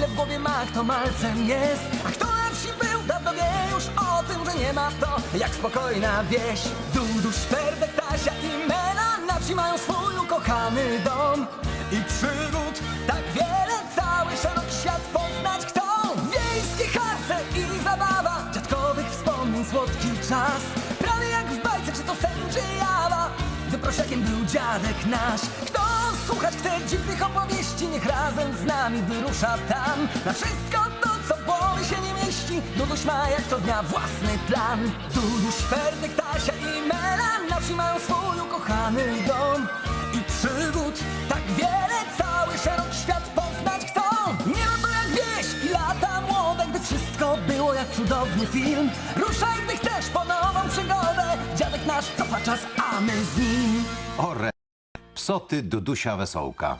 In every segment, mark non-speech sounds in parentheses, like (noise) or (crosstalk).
ile w głowie ma, kto malcem jest. A kto na wsi był, dawno wie już o tym, że nie ma to jak spokojna wieś. Duduś, Ferdek, Tasia i Mela na wsi mają swój ukochany dom. I przygód tak wiele, cały szeroki świat poznać kto. Wiejskie harce i zabawa, dziadkowych wspomnień słodki czas. Prawie jak w bajce, czy to sen, czy jawa. Prosiakiem był dziadek nasz. Kto słuchać chce dziwnych opowieści Niech razem z nami wyrusza tam. Na wszystko to, co w głowie się nie mieści Duduś ma jak co dnia własny plan. Duduś, Ferdek, Tasia i Mela Na wsi mają swój ukochany dom. I przygód tak wiele Cały szeroki świat poznać kto. Nie ma to jak wieś i lata młode Gdy wszystko było jak cudowny film. Ruszaj, gdy chcesz po nową przygodę Nasz cofa czas, a my z nim Ore. Psoty Dudusia Wesołka.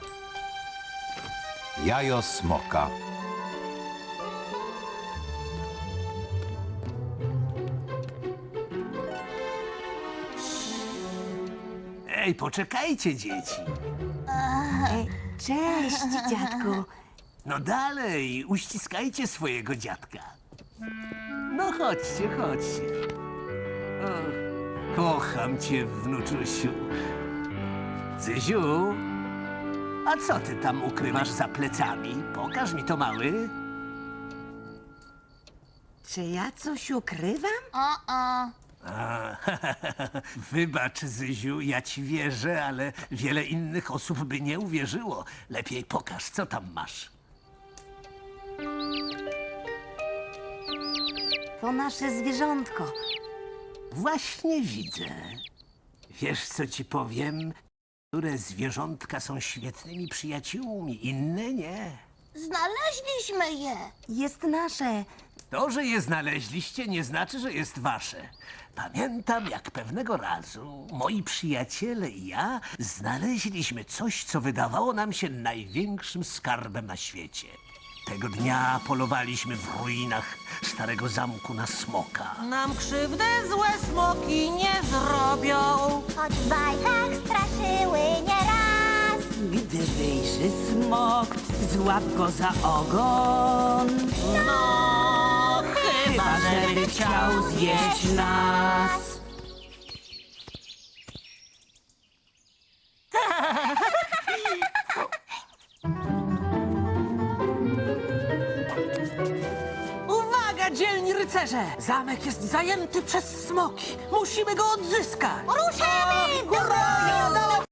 Jajo Smoka. Ej, poczekajcie, dzieci. Cześć, dziadku. No dalej, uściskajcie swojego dziadka. No chodźcie, chodźcie. O, kocham cię, wnuczusiu. Zyziu, a co ty tam ukrywasz za plecami? Pokaż mi to, mały. Czy ja coś ukrywam? A, (laughs) wybacz, Zyziu, ja ci wierzę, ale wiele innych osób by nie uwierzyło. Lepiej pokaż, co tam masz. To nasze zwierzątko. Właśnie widzę. Wiesz, co ci powiem? Które zwierzątka są świetnymi przyjaciółmi, inne nie. Znaleźliśmy je. Jest nasze. To, że je znaleźliście, nie znaczy, że jest wasze. Pamiętam, jak pewnego razu moi przyjaciele i ja znaleźliśmy coś, co wydawało nam się największym skarbem na świecie. Tego dnia polowaliśmy w ruinach starego zamku na smoka. Nam krzywdę złe smoki nie zrobią. Choć w bajkach straszyły nieraz. Gdy wyjrzy smok, złap go za ogon. No, Chyba, żeby chciał zjeść nas. (laughs) Uwaga, dzielni rycerze! Zamek jest zajęty przez smoki. Musimy go odzyskać. Ruszamy!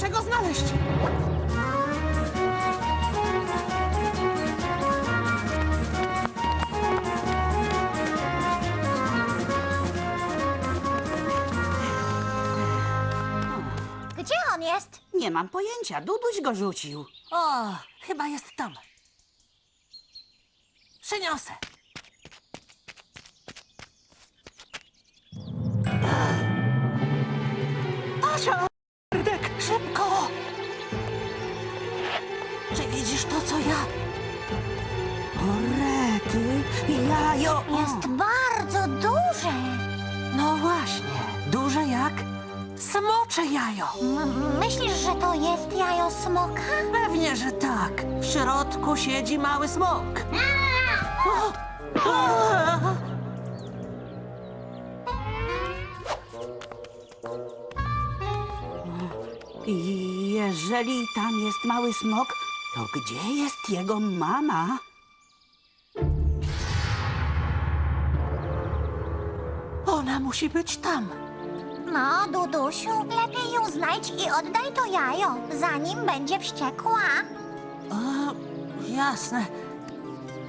Muszę go znaleźć! Gdzie on jest? Nie mam pojęcia, Duduś go rzucił. O, chyba jest tam. Przyniosę. Asia! Szybko! Czy widzisz to, co ja? O rety, jajo. Jest bardzo duże. No właśnie, duże jak smocze jajo. M- myślisz, że to jest jajo smoka? Pewnie, że tak. W środku siedzi mały smok. O! A! Jeżeli tam jest mały smok, to gdzie jest jego mama? Ona musi być tam. No, Dudusiu, lepiej ją znajdź i oddaj to jajo, zanim będzie wściekła. O, jasne.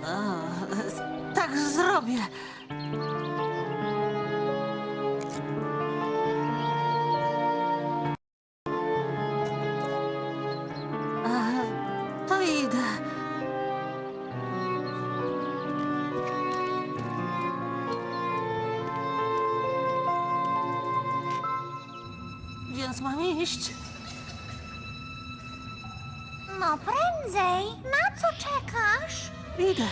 O, tak zrobię. Iść? No prędzej, na co czekasz? Idę.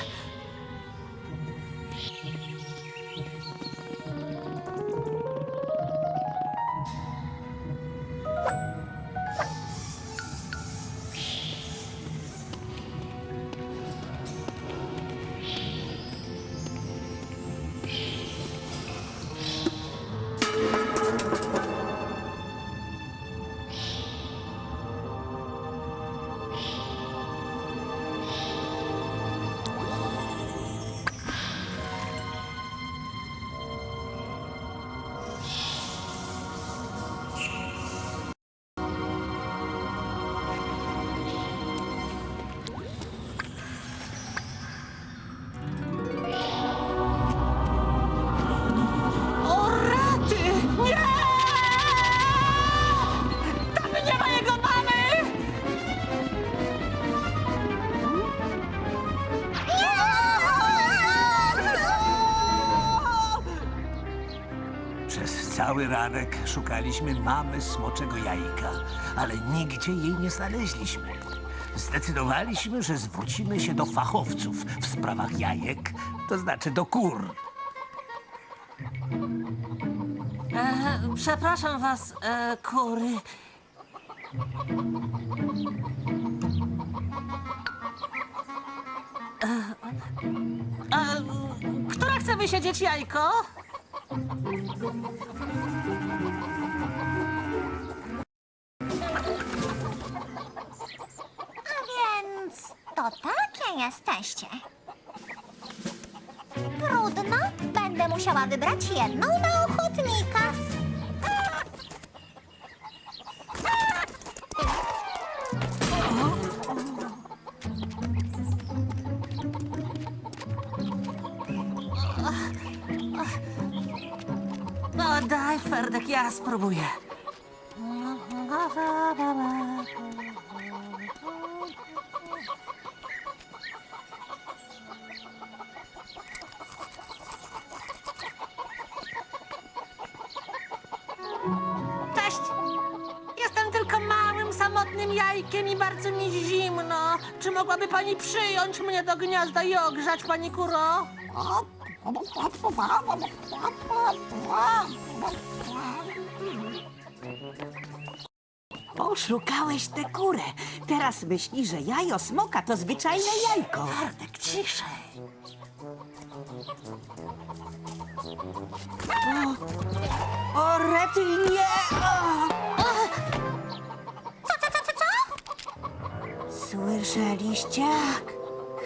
Cały ranek szukaliśmy mamy smoczego jajka, ale nigdzie jej nie znaleźliśmy. Zdecydowaliśmy, że zwrócimy się do fachowców w sprawach jajek, to znaczy do kur. E, przepraszam was, e, kury. E, e, która chce wysiedzieć jajko? A więc to takie jesteście. Trudno, będę musiała wybrać jedną na ochotnika. Spróbuję. Cześć! Jestem tylko małym, samotnym jajkiem i bardzo mi zimno. Czy mogłaby pani przyjąć mnie do gniazda i ogrzać, pani kuro? Poszukałeś tę kurę. Teraz myśli, że jajo smoka to zwyczajne jajko. Ferdek, ciszej. O, rety, nie! O! Co, co, co, co, co? Słyszeliście?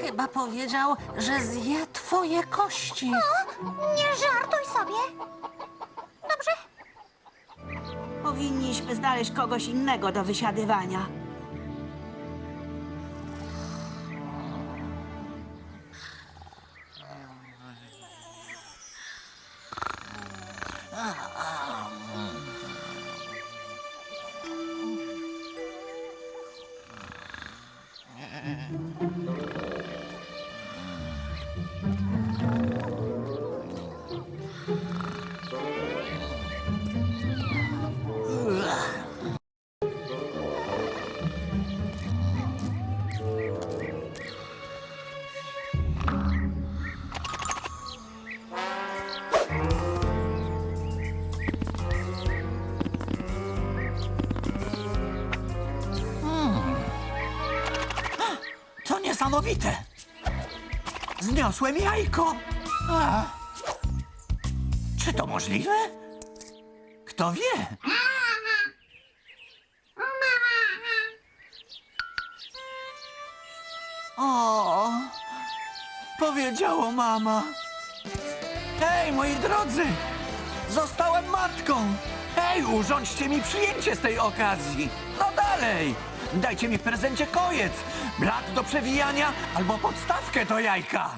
Chyba powiedział, że zje twoje kości. Nie żartuj sobie. Dobrze? Powinniśmy znaleźć kogoś innego do wysiadywania. Niesamowite! Zniosłem jajko! A. Czy to możliwe? Kto wie? O, powiedziało mama. Hej, moi drodzy! Zostałem matką! Hej, urządźcie mi przyjęcie z tej okazji! No dalej! Dajcie mi w prezencie kojec, blat do przewijania albo podstawkę do jajka!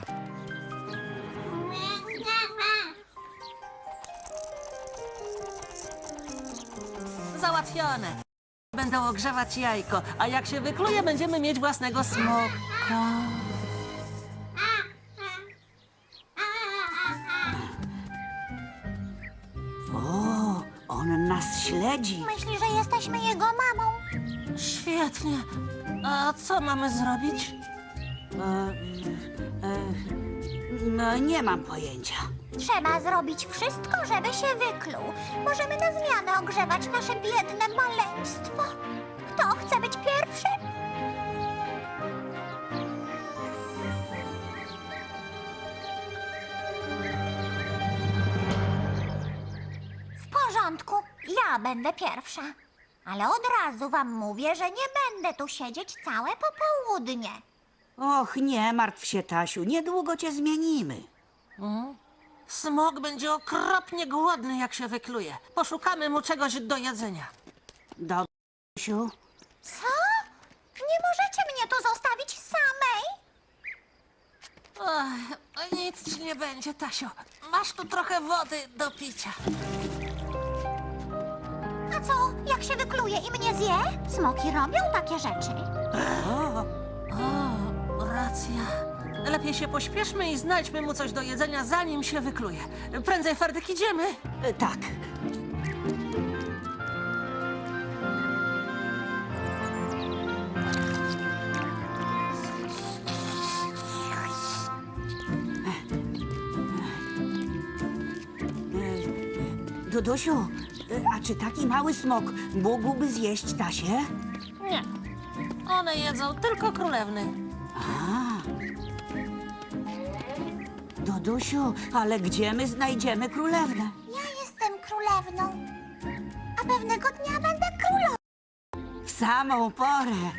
Załatwione. Będą ogrzewać jajko, a jak się wykluje, będziemy mieć własnego smoka. O, on nas śledzi. śledzi. Myśli, że jesteśmy jego mamą. Świetnie. A co mamy zrobić? No, nie mam pojęcia. Trzeba zrobić wszystko, żeby się wykluł. Możemy na zmianę ogrzewać nasze biedne maleństwo. Kto chce być pierwszy? W porządku, ja będę pierwsza. Ale od razu wam mówię, że nie będę tu siedzieć całe popołudnie. Och, nie martw się, Tasiu, niedługo cię zmienimy. Smok będzie okropnie głodny, jak się wykluje. Poszukamy mu czegoś do jedzenia. Dodusiu, Co? Nie możecie mnie tu zostawić samej? Ach, nic ci nie będzie, Tasio. Masz tu trochę wody do picia. A co, jak się wykluje i mnie zje? Smoki robią takie rzeczy. O, racja. Lepiej się pośpieszmy i znajdźmy mu coś do jedzenia, zanim się wykluje. Prędzej, Ferdek, idziemy. e, tak. E, Dudusiu, e, a czy taki mały smok mógłby zjeść Tasię? Nie. One jedzą tylko królewny. Dudusiu, ale gdzie my znajdziemy królewnę? Ja jestem królewną. A pewnego dnia będę królową. W samą porę.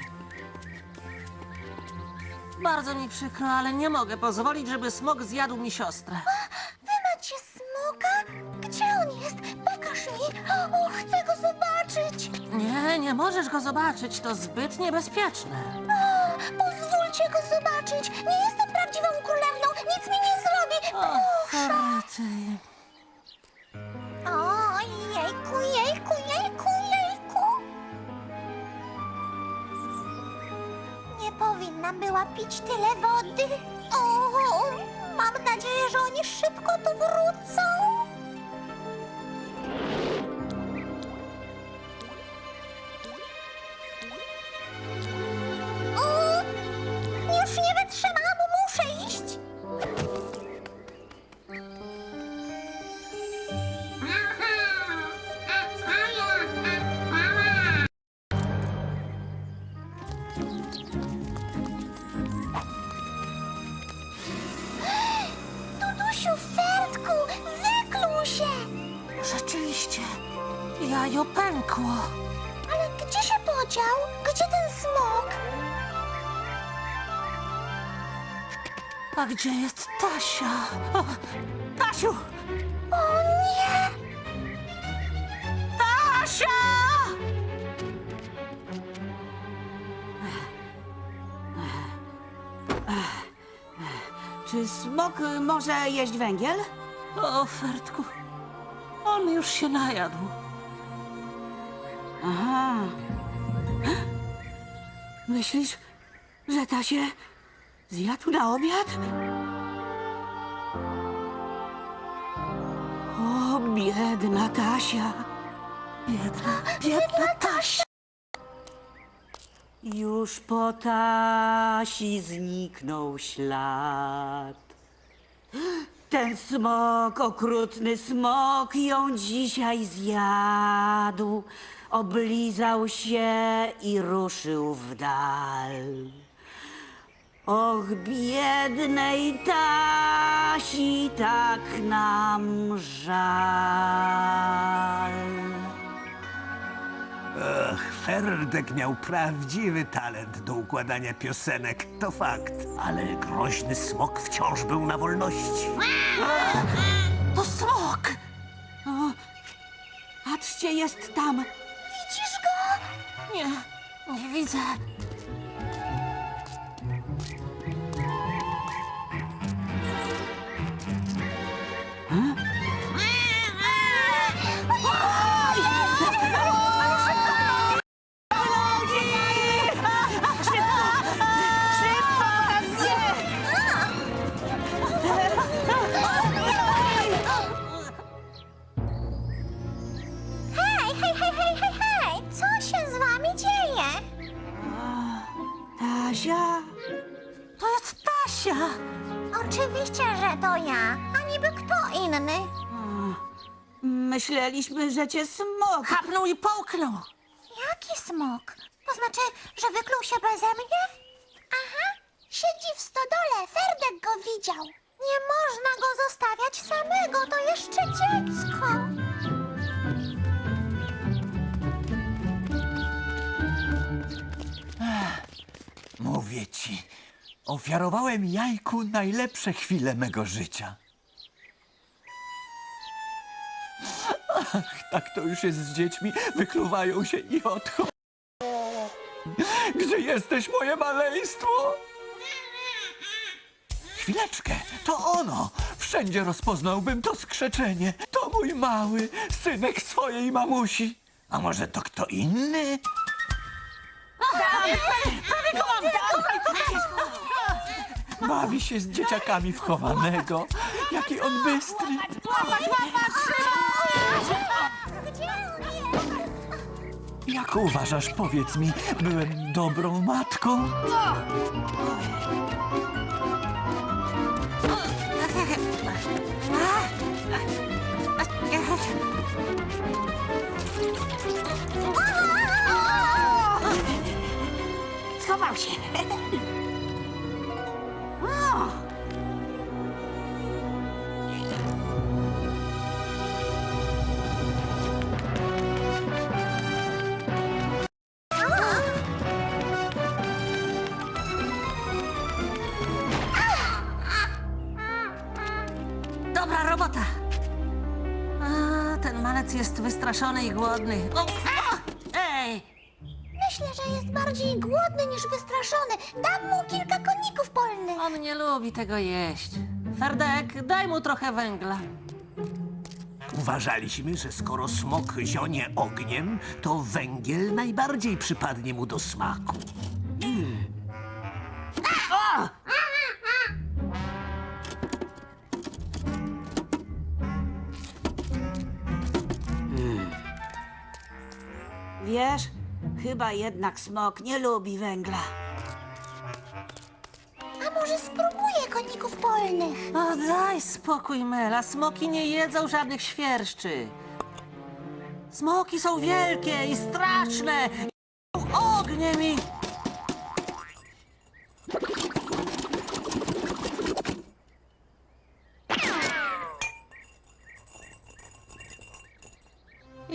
Bardzo mi przykro, ale nie mogę pozwolić, żeby smok zjadł mi siostrę. Nie, możesz go zobaczyć, to zbyt niebezpieczne. O, pozwólcie go zobaczyć. Nie jestem prawdziwą królewną. Nic mi nie zrobi. Rety. O, jejku, jejku, jejku, jejku. Nie powinnam była pić tyle wody. O, mam nadzieję, że oni szybko tu wrócą. Podział? Gdzie ten smok? A gdzie jest Tasia? O, Tasiu! O nie! Tasia! Czy smok y, może jeść węgiel? O, Fertku, on już się najadł. Aha. Myślisz, że ta się zjadł na obiad? O, biedna Tasia. Biedna, biedna Tasia. Już po Tasi zniknął ślad. Ten smok, okrutny smok, ją dzisiaj zjadł. Oblizał się i ruszył w dal. Och, biednej Tasi, tak nam żal. Ach, Ferdek miał prawdziwy talent do układania piosenek, to fakt. Ale groźny smok wciąż był na wolności. To smok! Patrzcie, jest tam. Widzisz go? Nie, nie widzę. Hej, Oczywiście, że to ja, a niby kto inny. Myśleliśmy, że cię smok. Chapnął i połknął! Jaki smok? To znaczy, że wykluł się beze mnie? Aha, siedzi w stodole, Ferdek go widział. Nie można go zostawiać samego, to jeszcze dziecko. Mówię ci, ofiarowałem jajku najlepsze chwile mego życia. Ach, tak to już jest z dziećmi, wykluwają się i odchodzą. Gdzie jesteś, moje maleństwo? Chwileczkę, to ono! Wszędzie rozpoznałbym to skrzeczenie. To mój mały synek swojej mamusi. A może to kto inny? Bawi się z dzieciakami wchowanego. Jaki on bystry. Jak uważasz, powiedz mi, byłem dobrą matką? Schował się. Głodny. O, o, ej! Myślę, że jest bardziej głodny niż wystraszony. Dam mu kilka koników polnych. On nie lubi tego jeść. Ferdek, daj mu trochę węgla. Uważaliśmy, że skoro smok zionie ogniem, to węgiel najbardziej przypadnie mu do smaku. Wiesz, chyba jednak smok nie lubi węgla. A może spróbuję koników polnych? O, daj spokój, Mela. Smoki nie jedzą żadnych świerszczy. Smoki są wielkie i straszne. Ogniem i...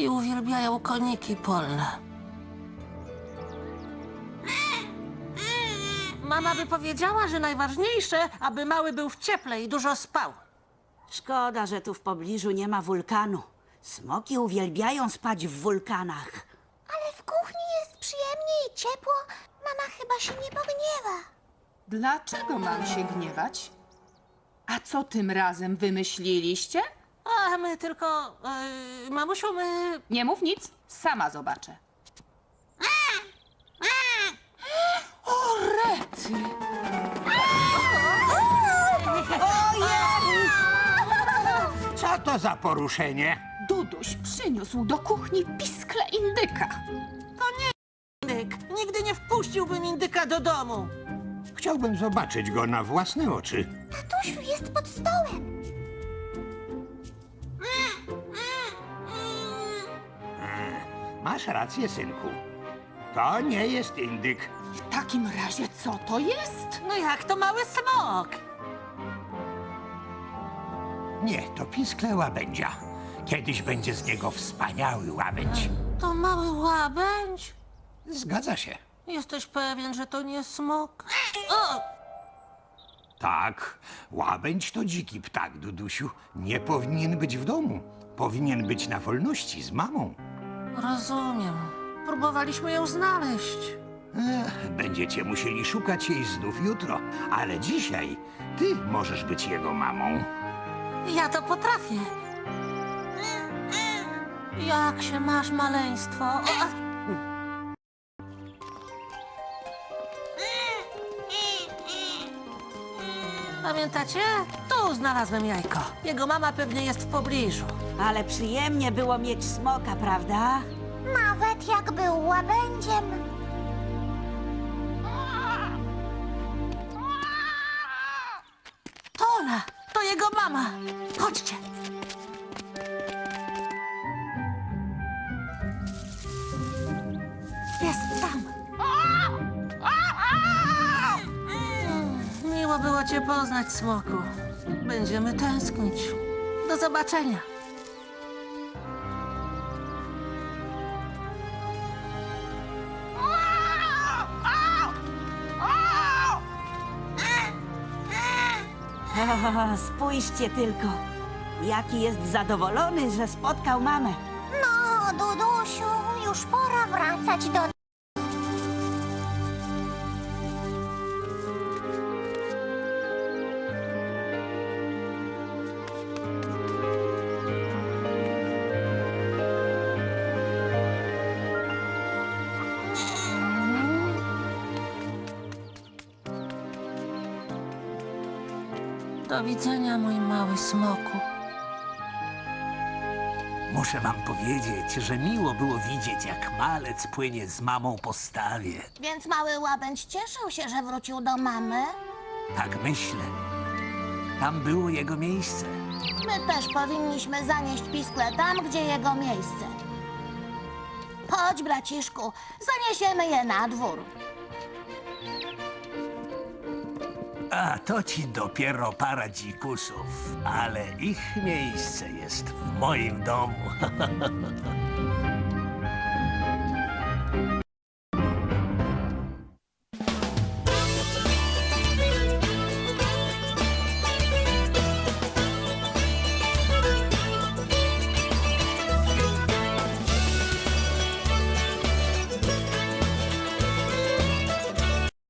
I uwielbiają koniki polne. Mama by powiedziała, że najważniejsze, aby mały był w cieple i dużo spał. Szkoda, że tu w pobliżu nie ma wulkanu. Smoki uwielbiają spać w wulkanach. Ale w kuchni jest przyjemnie i ciepło. Mama chyba się nie pogniewa. Dlaczego mam się gniewać? A co tym razem wymyśliliście? A my tylko. Yy, mamusiu, my. Nie mów nic, sama zobaczę. O, rety! Co to za poruszenie? Duduś przyniósł do kuchni piskle indyka. Indyk. Nigdy nie wpuściłbym indyka do domu. Chciałbym zobaczyć go na własne oczy. Tatusiu jest pod stołem. Masz rację, synku. To nie jest indyk. W takim razie co to jest? No jak to mały smok? Nie, to piskle łabędzia. Kiedyś będzie z niego wspaniały łabędź. To mały łabędź? Zgadza się. Jesteś pewien, że to nie smok? O! Tak, łabędź to dziki ptak, Dudusiu. Nie powinien być w domu. Powinien być na wolności z mamą. Rozumiem. Próbowaliśmy ją znaleźć. Ech, będziecie musieli szukać jej znów jutro, ale dzisiaj ty możesz być jego mamą. Ja to potrafię. Jak się masz, maleństwo? O, a- Pamiętacie? Tu znalazłem jajko. Jego mama pewnie jest w pobliżu. Ale przyjemnie było mieć smoka, prawda? Nawet jak był łabędziem. Tola, to jego mama. Chodźcie. Jest tam. Mm. Miło było cię poznać, smoku. Będziemy tęsknić. Do zobaczenia. (laughs) O, spójrzcie tylko. Jaki jest zadowolony, że spotkał mamę. No, Dudusiu, już pora wracać do... Do Muszę wam powiedzieć, że miło było widzieć, jak malec płynie z mamą po stawie. Więc mały łabędź cieszył się, że wrócił do mamy. Tak myślę. Tam było jego miejsce. My też powinniśmy zanieść pisklę tam, gdzie jego miejsce. Chodź, braciszku, zaniesiemy je na dwór. A to ci dopiero para dzikusów, ale ich miejsce jest w moim domu. (laughs)